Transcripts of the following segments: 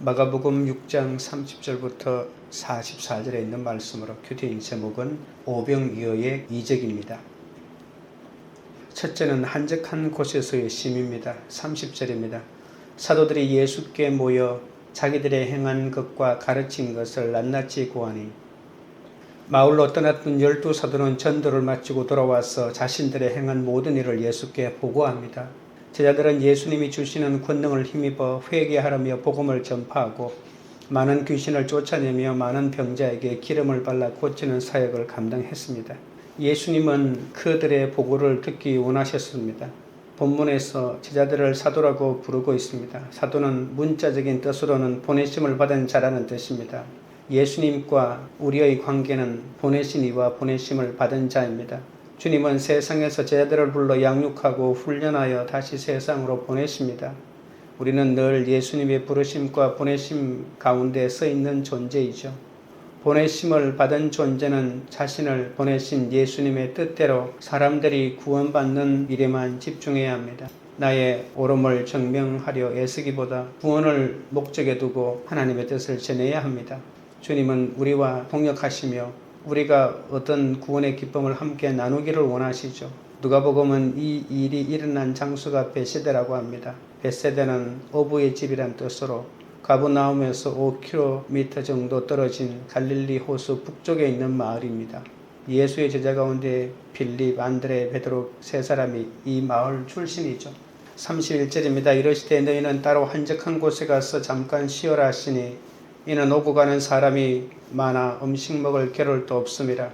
마가복음 6장 30절부터 44절에 있는 말씀으로 큐티인 제목은 오병이어의 이적입니다. 첫째는 한적한 곳에서의 심입니다. 30절입니다. 사도들이 예수께 모여 자기들의 행한 것과 가르친 것을 낱낱이 고하니 마을로 떠났던 열두 사도는 전도를 마치고 돌아와서 자신들의 행한 모든 일을 예수께 보고합니다. 제자들은 예수님이 주시는 권능을 힘입어 회개하라며 복음을 전파하고 많은 귀신을 쫓아내며 많은 병자에게 기름을 발라 고치는 사역을 감당했습니다. 예수님은 그들의 보고를 듣기 원하셨습니다. 본문에서 제자들을 사도라고 부르고 있습니다. 사도는 문자적인 뜻으로는 보내심을 받은 자라는 뜻입니다. 예수님과 우리의 관계는 보내신 이와 보내심을 받은 자입니다. 주님은 세상에서 제자들을 불러 양육하고 훈련하여 다시 세상으로 보내십니다. 우리는 늘 예수님의 부르심과 보내심 가운데 서 있는 존재이죠. 보내심을 받은 존재는 자신을 보내신 예수님의 뜻대로 사람들이 구원받는 일에만 집중해야 합니다. 나의 옳음을 증명하려 애쓰기보다 구원을 목적에 두고 하나님의 뜻을 전해야 합니다. 주님은 우리와 동역하시며 우리가 어떤 구원의 기쁨을 함께 나누기를 원하시죠. 누가복음은 이 일이 일어난 장소가 베세대라고 합니다. 베세대는 어부의 집이란 뜻으로 가브나움에서 5km 정도 떨어진 갈릴리 호수 북쪽에 있는 마을입니다. 예수의 제자 가운데 빌립, 안드레, 베드로 세 사람이 이 마을 출신이죠. 31절입니다. 이러시되 너희는 따로 한적한 곳에 가서 잠깐 쉬어라 하시니 이는 오고 가는 사람이 많아 음식 먹을 겨를도 없음이라.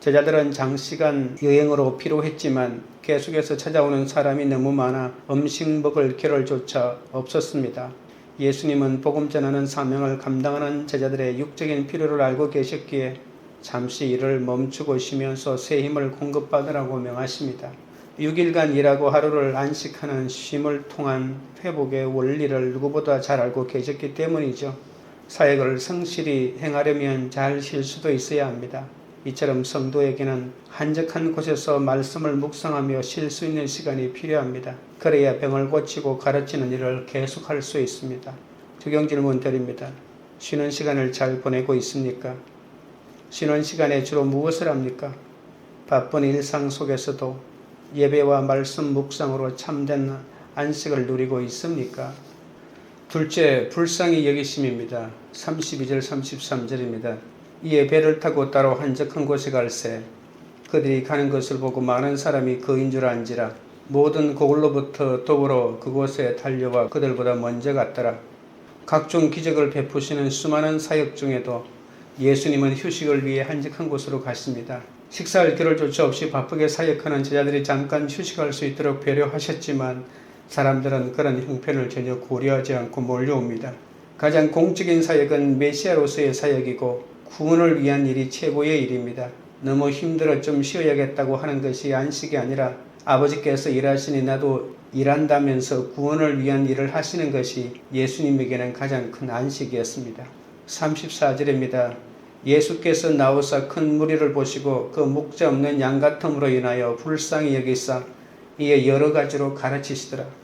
제자들은 장시간 여행으로 피로했지만 계속해서 찾아오는 사람이 너무 많아 음식 먹을 겨를조차 없었습니다. 예수님은 복음 전하는 사명을 감당하는 제자들의 육적인 필요를 알고 계셨기에 잠시 일을 멈추고 쉬면서 새 힘을 공급받으라고 명하십니다. 6일간 일하고 하루를 안식하는 쉼을 통한 회복의 원리를 누구보다 잘 알고 계셨기 때문이죠. 사역을 성실히 행하려면 잘쉴 수도 있어야 합니다. 이처럼 성도에게는 한적한 곳에서 말씀을 묵상하며 쉴 수 있는 시간이 필요합니다. 그래야 병을 고치고 가르치는 일을 계속할 수 있습니다. 적용 질문 드립니다. 쉬는 시간을 잘 보내고 있습니까? 쉬는 시간에 주로 무엇을 합니까? 바쁜 일상 속에서도 예배와 말씀 묵상으로 참된 안식을 누리고 있습니까? 둘째, 불쌍히 여기심입니다. 32절 33절입니다. 이에 배를 타고 따로 한적한 곳에 갈새 그들이 가는 것을 보고 많은 사람이 그인 줄 안지라 모든 고을로부터 더불어 그곳에 달려와 그들보다 먼저 갔더라. 각종 기적을 베푸시는 수많은 사역 중에도 예수님은 휴식을 위해 한적한 곳으로 가십니다. 식사할 겨를조차 없이 바쁘게 사역하는 제자들이 잠깐 휴식할 수 있도록 배려하셨지만 사람들은 그런 형편을 전혀 고려하지 않고 몰려옵니다. 가장 공적인 사역은 메시아로서의 사역이고 구원을 위한 일이 최고의 일입니다. 너무 힘들어 좀 쉬어야겠다고 하는 것이 안식이 아니라 아버지께서 일하시니 나도 일한다면서 구원을 위한 일을 하시는 것이 예수님에게는 가장 큰 안식이었습니다. 34절입니다. 예수께서 나오사 큰 무리를 보시고 그 목자 없는 양 같음으로 인하여 불쌍히 여기사 이에 여러 가지로 가르치시더라.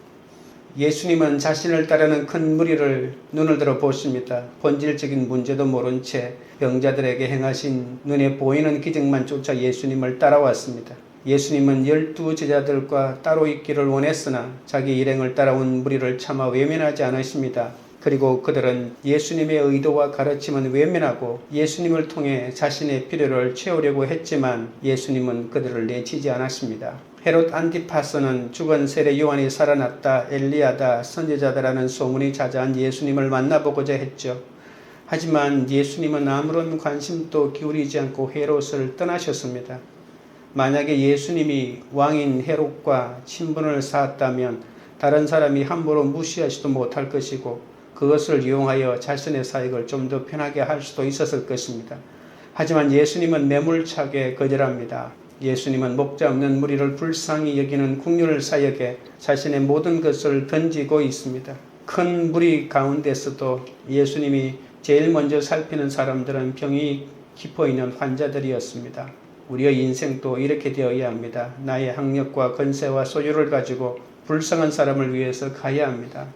예수님은 자신을 따르는 큰 무리를 눈을 들어 보십니다. 본질적인 문제도 모른 채 병자들에게 행하신 눈에 보이는 기적만 쫓아 예수님을 따라왔습니다. 예수님은 열두 제자들과 따로 있기를 원했으나 자기 일행을 따라온 무리를 차마 외면하지 않으십니다. 그리고 그들은 예수님의 의도와 가르침은 외면하고 예수님을 통해 자신의 필요를 채우려고 했지만 예수님은 그들을 내치지 않았습니다. 헤롯 안티파스는 죽은 세례 요한이 살아났다, 엘리야다, 선지자다라는 소문이 자자한 예수님을 만나보고자 했죠. 하지만 예수님은 아무런 관심도 기울이지 않고 헤롯을 떠나셨습니다. 만약에 예수님이 왕인 헤롯과 친분을 쌓았다면 다른 사람이 함부로 무시하지도 못할 것이고 그것을 이용하여 자신의 사역을 좀 더 편하게 할 수도 있었을 것입니다. 하지만 예수님은 매몰차게 거절합니다. 예수님은 목자 없는 무리를 불쌍히 여기는 국률 사역에 자신의 모든 것을 던지고 있습니다. 큰 무리 가운데서도 예수님이 제일 먼저 살피는 사람들은 병이 깊어 있는 환자들이었습니다. 우리의 인생도 이렇게 되어야 합니다. 나의 학력과 건세와 소유를 가지고 불쌍한 사람을 위해서 가야 합니다.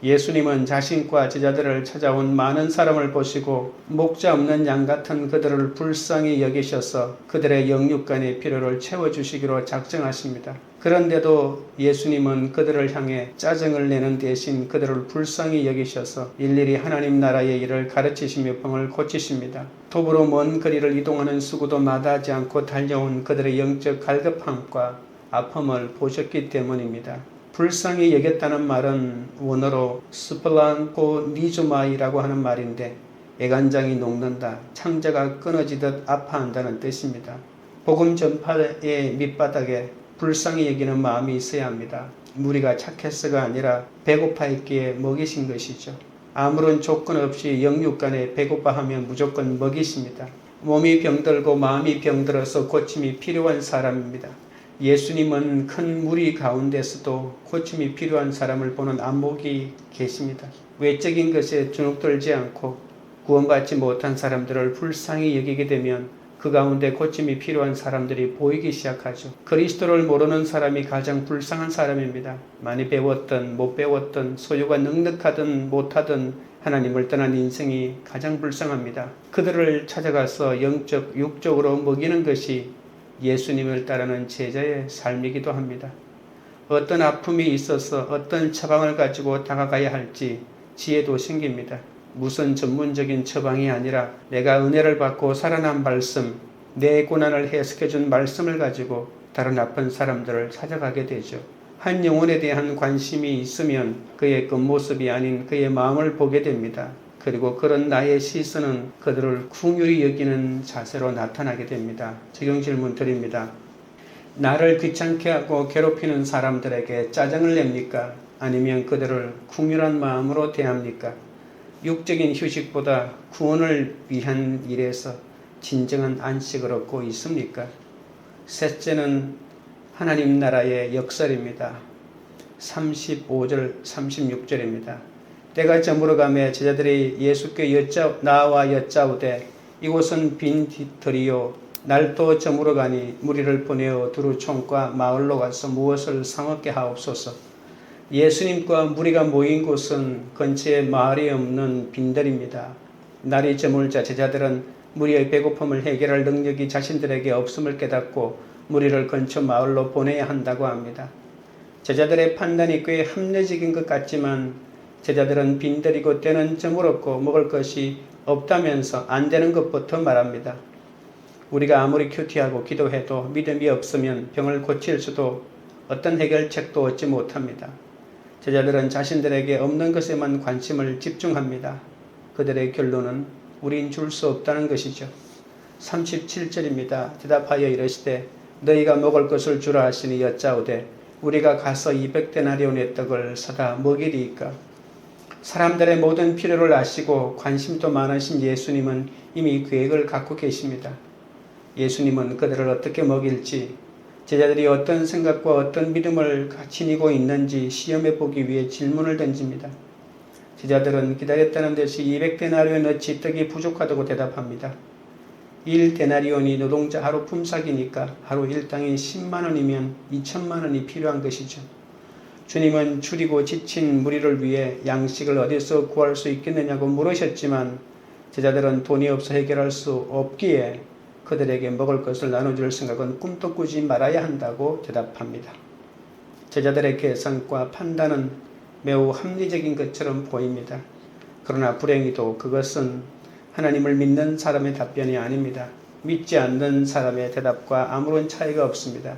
예수님은 자신과 제자들을 찾아온 많은 사람을 보시고 목자 없는 양 같은 그들을 불쌍히 여기셔서 그들의 영육간의 필요를 채워주시기로 작정하십니다. 그런데도 예수님은 그들을 향해 짜증을 내는 대신 그들을 불쌍히 여기셔서 일일이 하나님 나라의 일을 가르치시며 병을 고치십니다. 도보로 먼 거리를 이동하는 수구도 마다하지 않고 달려온 그들의 영적 갈급함과 아픔을 보셨기 때문입니다. 불쌍히 여겼다는 말은 원어로 스플랑코 니조마이라고 하는 말인데 애간장이 녹는다, 창자가 끊어지듯 아파한다는 뜻입니다. 복음 전파의 밑바닥에 불쌍히 여기는 마음이 있어야 합니다. 무리가 착해서가 아니라 배고파 있기에 먹이신 것이죠. 아무런 조건 없이 영육간에 배고파하면 무조건 먹이십니다. 몸이 병들고 마음이 병들어서 고침이 필요한 사람입니다. 예수님은 큰 무리 가운데서도 고침이 필요한 사람을 보는 안목이 계십니다. 외적인 것에 주눅들지 않고 구원받지 못한 사람들을 불쌍히 여기게 되면 그 가운데 고침이 필요한 사람들이 보이기 시작하죠. 그리스도를 모르는 사람이 가장 불쌍한 사람입니다. 많이 배웠던 못 배웠던 소유가 넉넉하든 못하든 하나님을 떠난 인생이 가장 불쌍합니다. 그들을 찾아가서 영적, 육적으로 먹이는 것이 예수님을 따르는 제자의 삶이기도 합니다. 어떤 아픔이 있어서 어떤 처방을 가지고 다가가야 할지 지혜도 생깁니다. 무슨 전문적인 처방이 아니라 내가 은혜를 받고 살아난 말씀, 내 고난을 해석해준 말씀을 가지고 다른 아픈 사람들을 찾아가게 되죠. 한 영혼에 대한 관심이 있으면 그의 겉모습이 아닌 그의 마음을 보게 됩니다. 그리고 그런 나의 시선은 그들을 궁휼히 여기는 자세로 나타나게 됩니다. 적용 질문 드립니다. 나를 귀찮게 하고 괴롭히는 사람들에게 짜증을 냅니까? 아니면 그들을 궁휼한 마음으로 대합니까? 육적인 휴식보다 구원을 위한 일에서 진정한 안식을 얻고 있습니까? 셋째는 하나님 나라의 역설입니다. 35절, 36절입니다. 때가 저물어가며 제자들이 예수께 여짜 나와 여짜오되 이곳은 빈 들이요 날도 저물어가니 무리를 보내어 두루 총과 마을로 가서 무엇을 사먹게 하옵소서. 예수님과 무리가 모인 곳은 근처에 마을이 없는 빈들입니다. 날이 저물자 제자들은 무리의 배고픔을 해결할 능력이 자신들에게 없음을 깨닫고 무리를 근처 마을로 보내야 한다고 합니다. 제자들의 판단이 꽤 합리적인 것 같지만 제자들은 빈들이고 때는 저물었고 먹을 것이 없다면서 안 되는 것부터 말합니다. 우리가 아무리 큐티하고 기도해도 믿음이 없으면 병을 고칠 수도 어떤 해결책도 얻지 못합니다. 제자들은 자신들에게 없는 것에만 관심을 집중합니다. 그들의 결론은 우린 줄 수 없다는 것이죠. 37절입니다. 대답하여 이르시되 너희가 먹을 것을 주라 하시니 여짜오되 우리가 가서 200데나리온의 떡을 사다 먹이리이까 사람들의 모든 필요를 아시고 관심도 많으신 예수님은 이미 계획을 갖고 계십니다. 예수님은 그들을 어떻게 먹일지 제자들이 어떤 생각과 어떤 믿음을 지니고 있는지 시험해 보기 위해 질문을 던집니다. 제자들은 기다렸다는 듯이 200데나리온 어치 떡이 부족하다고 대답합니다. 1데나리온이 노동자 하루 품삯이니까 하루 일당이 10만 원이면 2천만 원이 필요한 것이죠. 주님은 줄이고 지친 무리를 위해 양식을 어디서 구할 수 있겠느냐고 물으셨지만 제자들은 돈이 없어 해결할 수 없기에 그들에게 먹을 것을 나눠줄 생각은 꿈도 꾸지 말아야 한다고 대답합니다. 제자들의 계산과 판단은 매우 합리적인 것처럼 보입니다. 그러나 불행히도 그것은 하나님을 믿는 사람의 답변이 아닙니다. 믿지 않는 사람의 대답과 아무런 차이가 없습니다.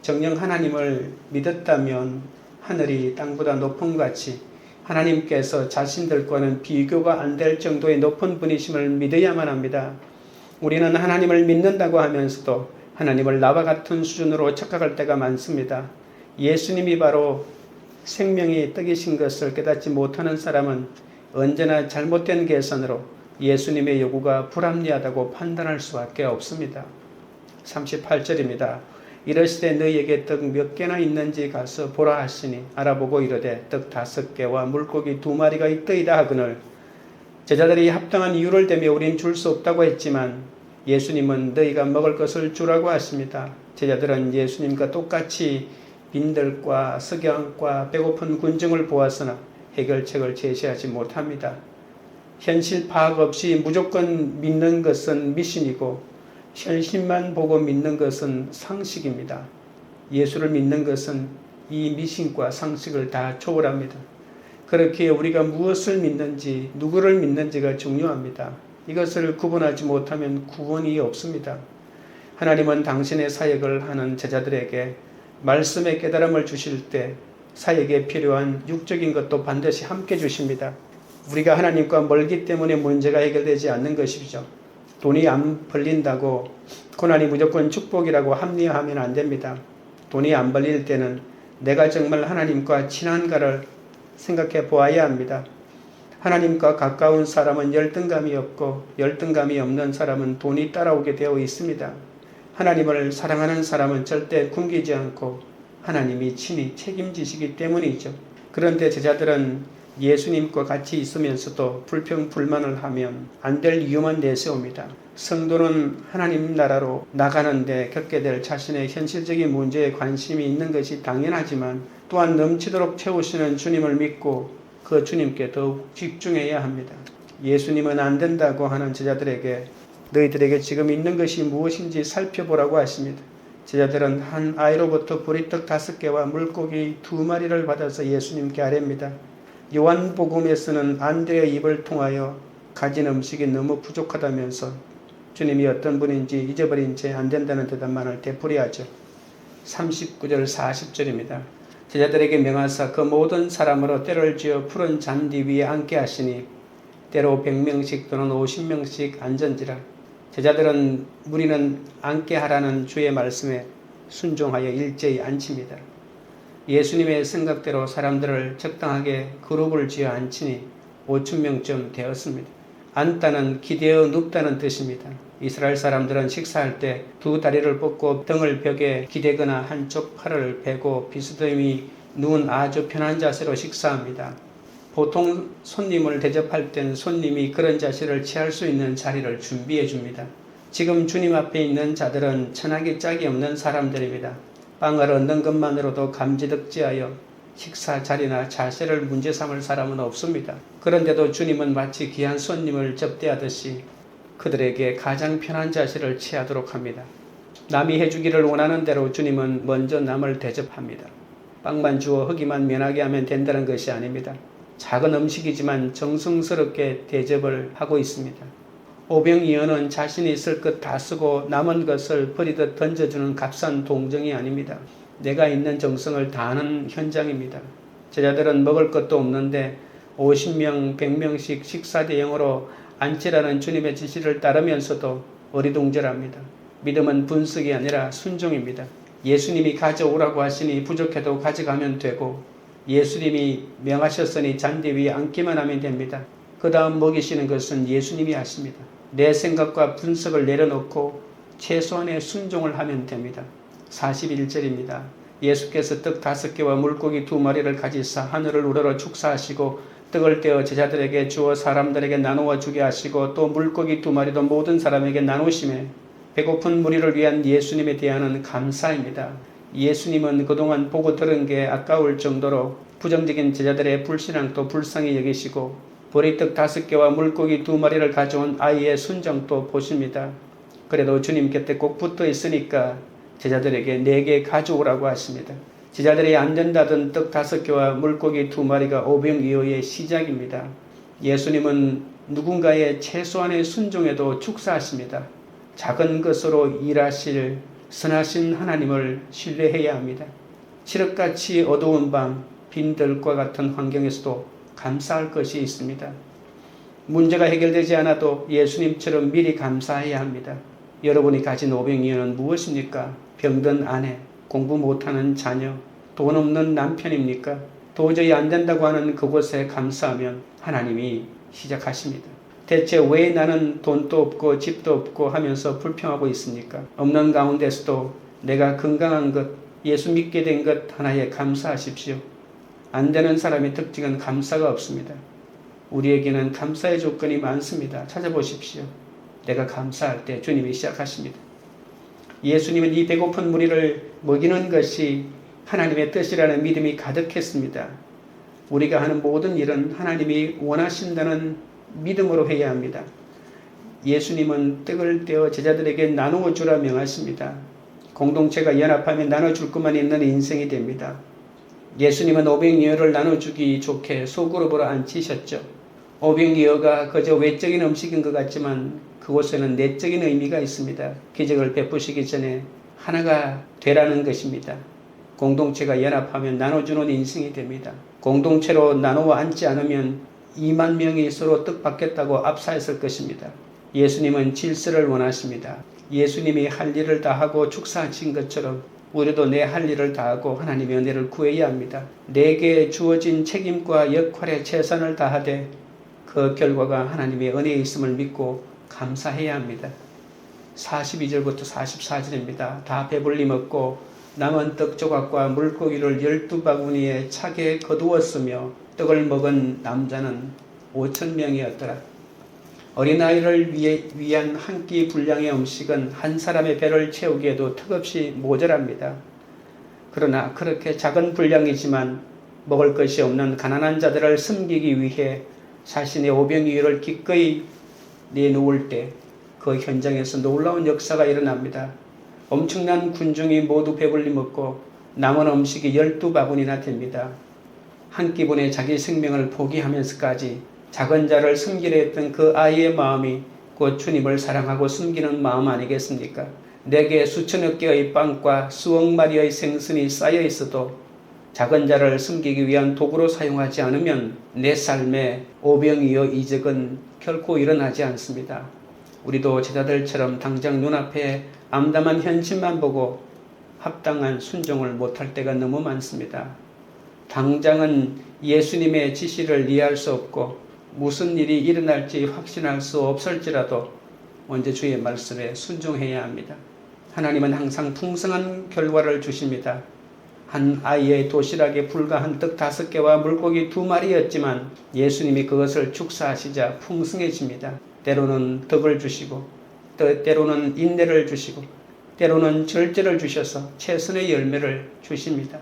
정녕 하나님을 믿었다면 하늘이 땅보다 높은 같이 하나님께서 자신들과는 비교가 안 될 정도의 높은 분이심을 믿어야만 합니다. 우리는 하나님을 믿는다고 하면서도 하나님을 나와 같은 수준으로 착각할 때가 많습니다. 예수님이 바로 생명이 떡이신 것을 깨닫지 못하는 사람은 언제나 잘못된 계산으로 예수님의 요구가 불합리하다고 판단할 수밖에 없습니다. 38절입니다. 이러시되 너희에게 떡 몇 개나 있는지 가서 보라 하시니 알아보고 이르되 떡 다섯 개와 물고기 두 마리가 있더이다 하거늘 제자들이 합당한 이유를 대며 우린 줄 수 없다고 했지만 예수님은 너희가 먹을 것을 주라고 하십니다. 제자들은 예수님과 똑같이 빈들과 석양과 배고픈 군중을 보았으나 해결책을 제시하지 못합니다. 현실 파악 없이 무조건 믿는 것은 미신이고 현실만 보고 믿는 것은 상식입니다. 예수를 믿는 것은 이 미신과 상식을 다 초월합니다. 그렇게 우리가 무엇을 믿는지, 누구를 믿는지가 중요합니다. 이것을 구분하지 못하면 구원이 없습니다. 하나님은 당신의 사역을 하는 제자들에게 말씀의 깨달음을 주실 때 사역에 필요한 육적인 것도 반드시 함께 주십니다. 우리가 하나님과 멀기 때문에 문제가 해결되지 않는 것이죠. 돈이 안 벌린다고 고난이 무조건 축복이라고 합리화하면 안 됩니다. 돈이 안 벌릴 때는 내가 정말 하나님과 친한가를 생각해 보아야 합니다. 하나님과 가까운 사람은 열등감이 없고 열등감이 없는 사람은 돈이 따라오게 되어 있습니다. 하나님을 사랑하는 사람은 절대 굶기지 않고 하나님이 친히 책임지시기 때문이죠. 그런데 제자들은 예수님과 같이 있으면서도 불평 불만을 하면 안 될 이유만 내세웁니다. 성도는 하나님 나라로 나가는데 겪게 될 자신의 현실적인 문제에 관심이 있는 것이 당연하지만 또한 넘치도록 채우시는 주님을 믿고 그 주님께 더욱 집중해야 합니다. 예수님은 안 된다고 하는 제자들에게 너희들에게 지금 있는 것이 무엇인지 살펴보라고 하십니다. 제자들은 한 아이로부터 보리떡 다섯 개와 물고기 두 마리를 받아서 예수님께 아뢰입니다. 요한복음에서는 안드레의 입을 통하여 가진 음식이 너무 부족하다면서 주님이 어떤 분인지 잊어버린 채 안 된다는 대답만을 되풀이하죠. 39절 40절입니다. 제자들에게 명하사 그 모든 사람으로 때를 지어 푸른 잔디 위에 앉게 하시니 때로 100명씩 또는 50명씩 앉은지라 제자들은 무리는 앉게 하라는 주의 말씀에 순종하여 일제히 앉힙니다. 예수님의 생각대로 사람들을 적당하게 그룹을 지어 앉히니 5천 명쯤 되었습니다. 앉다는 기대어 눕다는 뜻입니다. 이스라엘 사람들은 식사할 때 두 다리를 뻗고 등을 벽에 기대거나 한쪽 팔을 베고 비스듬히 누운 아주 편한 자세로 식사합니다. 보통 손님을 대접할 땐 손님이 그런 자세를 취할 수 있는 자리를 준비해 줍니다. 지금 주님 앞에 있는 자들은 천하기 짝이 없는 사람들입니다. 빵을 얻는 것만으로도 감지덕지하여 식사 자리나 자세를 문제 삼을 사람은 없습니다. 그런데도 주님은 마치 귀한 손님을 접대하듯이 그들에게 가장 편한 자세를 취하도록 합니다. 남이 해주기를 원하는 대로 주님은 먼저 남을 대접합니다. 빵만 주어 허기만 면하게 하면 된다는 것이 아닙니다. 작은 음식이지만 정성스럽게 대접을 하고 있습니다. 오병이어는 자신이 있을 것 다 쓰고 남은 것을 버리듯 던져주는 값싼 동정이 아닙니다. 내가 있는 정성을 다하는 현장입니다. 제자들은 먹을 것도 없는데 50명, 100명씩 식사 대용으로 앉히라는 주님의 지시를 따르면서도 어리둥절합니다. 믿음은 분석이 아니라 순종입니다. 예수님이 가져오라고 하시니 부족해도 가져가면 되고 예수님이 명하셨으니 잔디 위에 앉기만 하면 됩니다. 그 다음 먹이시는 것은 예수님이 하십니다. 내 생각과 분석을 내려놓고 최소한의 순종을 하면 됩니다. 41절입니다. 예수께서 떡 다섯 개와 물고기 두 마리를 가지사 하늘을 우러러 축사하시고 떡을 떼어 제자들에게 주어 사람들에게 나누어 주게 하시고 또 물고기 두 마리도 모든 사람에게 나누심에 배고픈 무리를 위한 예수님에 대한 감사입니다. 예수님은 그동안 보고 들은 게 아까울 정도로 부정적인 제자들의 불신앙도 불쌍히 여기시고 보리떡 다섯 개와 물고기 두 마리를 가져온 아이의 순정도 보십니다. 그래도 주님 곁에 꼭 붙어 있으니까 제자들에게 네 개 가져오라고 하십니다. 제자들이 안 된다던 떡 다섯 개와 물고기 두 마리가 오병이어의 시작입니다. 예수님은 누군가의 최소한의 순종에도 축사하십니다. 작은 것으로 일하실 선하신 하나님을 신뢰해야 합니다. 칠흑같이 어두운 밤, 빈들과 같은 환경에서도 감사할 것이 있습니다. 문제가 해결되지 않아도 예수님처럼 미리 감사해야 합니다. 여러분이 가진 오병이어는 무엇입니까? 병든 아내, 공부 못하는 자녀, 돈 없는 남편입니까? 도저히 안 된다고 하는 그곳에 감사하면 하나님이 시작하십니다. 대체 왜 나는 돈도 없고 집도 없고 하면서 불평하고 있습니까? 없는 가운데서도 내가 건강한 것, 예수 믿게 된 것 하나에 감사하십시오. 안 되는 사람의 특징은 감사가 없습니다. 우리에게는 감사의 조건이 많습니다. 찾아보십시오. 내가 감사할 때 주님이 시작하십니다. 예수님은 이 배고픈 무리를 먹이는 것이 하나님의 뜻이라는 믿음이 가득했습니다. 우리가 하는 모든 일은 하나님이 원하신다는 믿음으로 해야 합니다. 예수님은 떡을 떼어 제자들에게 나누어 주라 명하십니다. 공동체가 연합하면 나눠줄 것만 있는 인생이 됩니다. 예수님은 오병이어를 나눠주기 좋게 소그룹으로 앉히셨죠. 오병이어가 그저 외적인 음식인 것 같지만 그곳에는 내적인 의미가 있습니다. 기적을 베푸시기 전에 하나가 되라는 것입니다. 공동체가 연합하면 나눠주는 인생이 됩니다. 공동체로 나누어 앉지 않으면 2만 명이 서로 뜻받겠다고 압사했을 것입니다. 예수님은 질서를 원하십니다. 예수님이 할 일을 다하고 축사하신 것처럼 우리도 내 할 일을 다하고 하나님의 은혜를 구해야 합니다. 내게 주어진 책임과 역할에 최선을 다하되 그 결과가 하나님의 은혜에 있음을 믿고 감사해야 합니다. 42절부터 44절입니다. 다 배불리 먹고 남은 떡 조각과 물고기를 열두 바구니에 차게 거두었으며 떡을 먹은 남자는 5천 명이었더라. 어린아이를 위한 한 끼 분량의 음식은 한 사람의 배를 채우기에도 턱없이 모자랍니다. 그러나 그렇게 작은 분량이지만 먹을 것이 없는 가난한 자들을 섬기기 위해 자신의 오병이어를 기꺼이 내놓을 때 그 현장에서 놀라운 역사가 일어납니다. 엄청난 군중이 모두 배불리 먹고 남은 음식이 열두 바구니나 됩니다. 한 끼분에 자기 생명을 포기하면서까지 작은 자를 숨기려 했던 그 아이의 마음이 곧 주님을 사랑하고 숨기는 마음 아니겠습니까? 내게 수천억 개의 빵과 수억 마리의 생선이 쌓여 있어도 작은 자를 숨기기 위한 도구로 사용하지 않으면 내 삶에 오병이어 이적은 결코 일어나지 않습니다. 우리도 제자들처럼 당장 눈앞에 암담한 현실만 보고 합당한 순종을 못할 때가 너무 많습니다. 당장은 예수님의 지시를 이해할 수 없고 무슨 일이 일어날지 확신할 수 없을지라도 먼저 주의 말씀에 순종해야 합니다. 하나님은 항상 풍성한 결과를 주십니다. 한 아이의 도시락에 불과 한 떡 다섯 개와 물고기 두 마리였지만 예수님이 그것을 축사하시자 풍성해집니다. 때로는 덕을 주시고 때로는 인내를 주시고 때로는 절제를 주셔서 최선의 열매를 주십니다.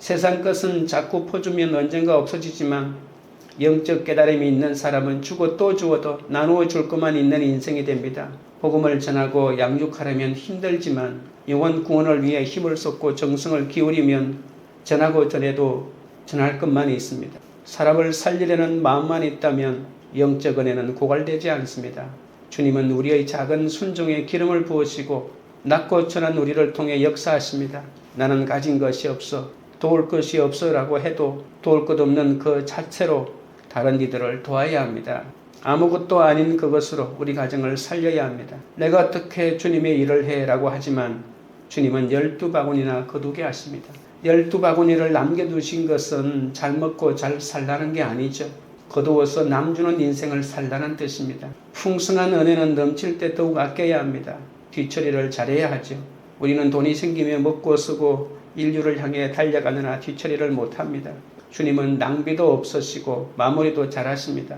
세상 것은 자꾸 퍼주면 언젠가 없어지지만 영적 깨달음이 있는 사람은 또 주어도 나누어 줄 것만 있는 인생이 됩니다. 복음을 전하고 양육하려면 힘들지만 영원 구원을 위해 힘을 쏟고 정성을 기울이면 전하고 전해도 전할 것만 있습니다. 사람을 살리려는 마음만 있다면 영적 은혜는 고갈되지 않습니다. 주님은 우리의 작은 순종에 기름을 부으시고 낮고 천한 우리를 통해 역사하십니다. 나는 가진 것이 없어 도울 것이 없어라고 해도 도울 것 없는 그 자체로 다른 이들을 도와야 합니다. 아무것도 아닌 그것으로 우리 가정을 살려야 합니다. 내가 어떻게 주님의 일을 해? 라고 하지만 주님은 열두 바구니나 거두게 하십니다. 열두 바구니를 남겨두신 것은 잘 먹고 잘 살라는 게 아니죠. 거두어서 남주는 인생을 살라는 뜻입니다. 풍성한 은혜는 넘칠 때 더욱 아껴야 합니다. 뒤처리를 잘해야 하죠. 우리는 돈이 생기면 먹고 쓰고 인류를 향해 달려가느나 뒤처리를 못합니다. 주님은 낭비도 없으시고 마무리도 잘하십니다.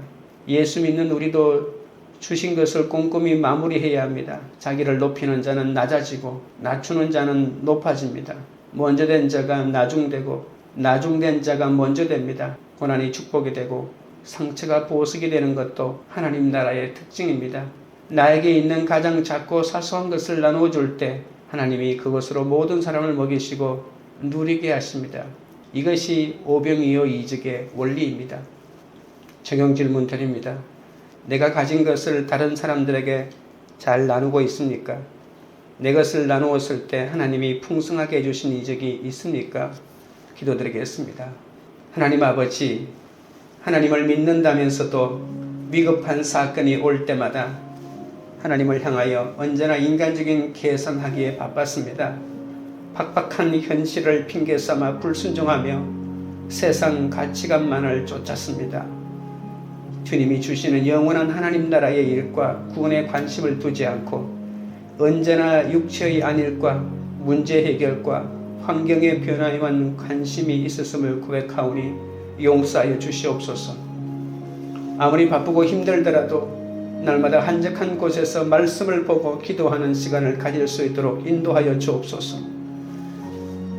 예수 믿는 우리도 주신 것을 꼼꼼히 마무리해야 합니다. 자기를 높이는 자는 낮아지고 낮추는 자는 높아집니다. 먼저 된 자가 나중되고 나중된 자가 먼저 됩니다. 고난이 축복이 되고 상처가 보석이 되는 것도 하나님 나라의 특징입니다. 나에게 있는 가장 작고 사소한 것을 나누어 줄 때 하나님이 그것으로 모든 사람을 먹이시고 누리게 하십니다. 이것이 오병이어 이적의 원리입니다. 적용 질문 드립니다. 내가 가진 것을 다른 사람들에게 잘 나누고 있습니까? 내 것을 나누었을 때 하나님이 풍성하게 해주신 이적이 있습니까? 기도드리겠습니다. 하나님 아버지, 하나님을 믿는다면서도 위급한 사건이 올 때마다 하나님을 향하여 언제나 인간적인 계산하기에 바빴습니다. 팍팍한 현실을 핑계 삼아 불순종하며 세상 가치관만을 쫓았습니다. 주님이 주시는 영원한 하나님 나라의 일과 구원에 관심을 두지 않고 언제나 육체의 안일과 문제 해결과 환경의 변화에만 관심이 있었음을 고백하오니 용서하여 주시옵소서. 아무리 바쁘고 힘들더라도 날마다 한적한 곳에서 말씀을 보고 기도하는 시간을 가질 수 있도록 인도하여 주옵소서.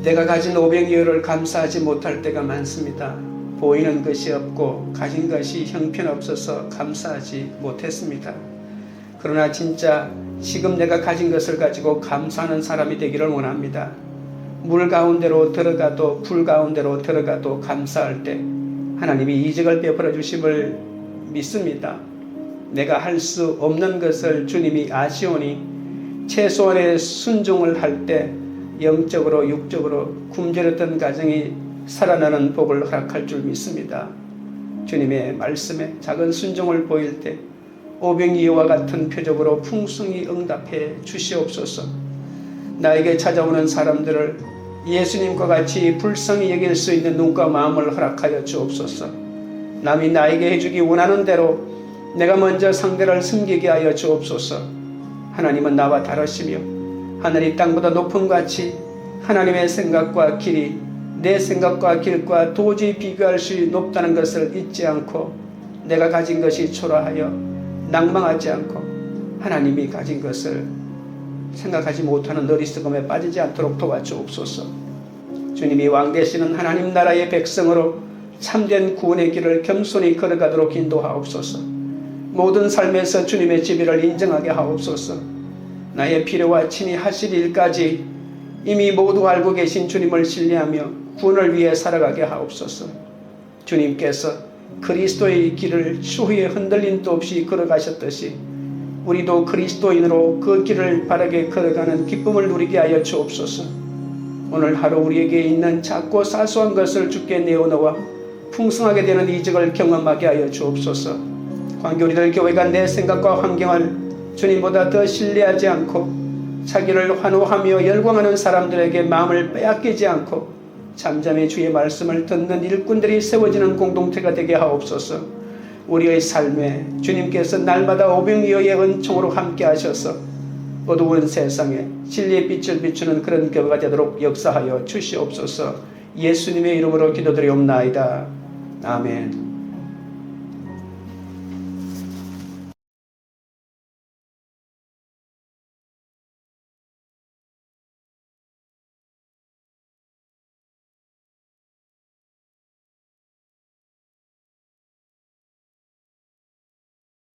내가 가진 오병이어를 감사하지 못할 때가 많습니다. 보이는 것이 없고 가진 것이 형편없어서 감사하지 못했습니다. 그러나 진짜 지금 내가 가진 것을 가지고 감사하는 사람이 되기를 원합니다. 물 가운데로 들어가도 불 가운데로 들어가도 감사할 때 하나님이 이적을 베풀어 주심을 믿습니다. 내가 할 수 없는 것을 주님이 아시오니 최소한의 순종을 할때 영적으로 육적으로 굶주렸던 가정이 살아나는 복을 허락할 줄 믿습니다. 주님의 말씀에 작은 순종을 보일 때 오병이와 같은 표적으로 풍성히 응답해 주시옵소서. 나에게 찾아오는 사람들을 예수님과 같이 불쌍히 여길 수 있는 눈과 마음을 허락하여 주옵소서. 남이 나에게 해주기 원하는 대로 내가 먼저 상대를 섬기게 하여 주옵소서. 하나님은 나와 다르시며 하늘이 땅보다 높은 같이 하나님의 생각과 길이 내 생각과 길과 도저히 비교할 수 높다는 것을 잊지 않고 내가 가진 것이 초라하여 낭망하지 않고 하나님이 가진 것을 생각하지 못하는 어리석음에 빠지지 않도록 도와주옵소서. 주님이 왕 되시는 하나님 나라의 백성으로 참된 구원의 길을 겸손히 걸어가도록 인도하옵소서. 모든 삶에서 주님의 지배를 인정하게 하옵소서. 나의 필요와 친히 하실 일까지 이미 모두 알고 계신 주님을 신뢰하며 구원을 위해 살아가게 하옵소서. 주님께서 그리스도의 길을 추후에 흔들림도 없이 걸어가셨듯이 우리도 그리스도인으로 그 길을 바르게 걸어가는 기쁨을 누리게 하여 주옵소서. 오늘 하루 우리에게 있는 작고 사소한 것을 주께 내어놓아 풍성하게 되는 이적을 경험하게 하여 주옵소서. 광교리들 교회가 내 생각과 환경을 주님보다 더 신뢰하지 않고 자기를 환호하며 열광하는 사람들에게 마음을 빼앗기지 않고 잠잠히 주의 말씀을 듣는 일꾼들이 세워지는 공동체가 되게 하옵소서. 우리의 삶에 주님께서 날마다 오병이어의 은총으로 함께 하셔서 어두운 세상에 진리의 빛을 비추는 그런 교회가 되도록 역사하여 주시옵소서. 예수님의 이름으로 기도드리옵나이다. 아멘.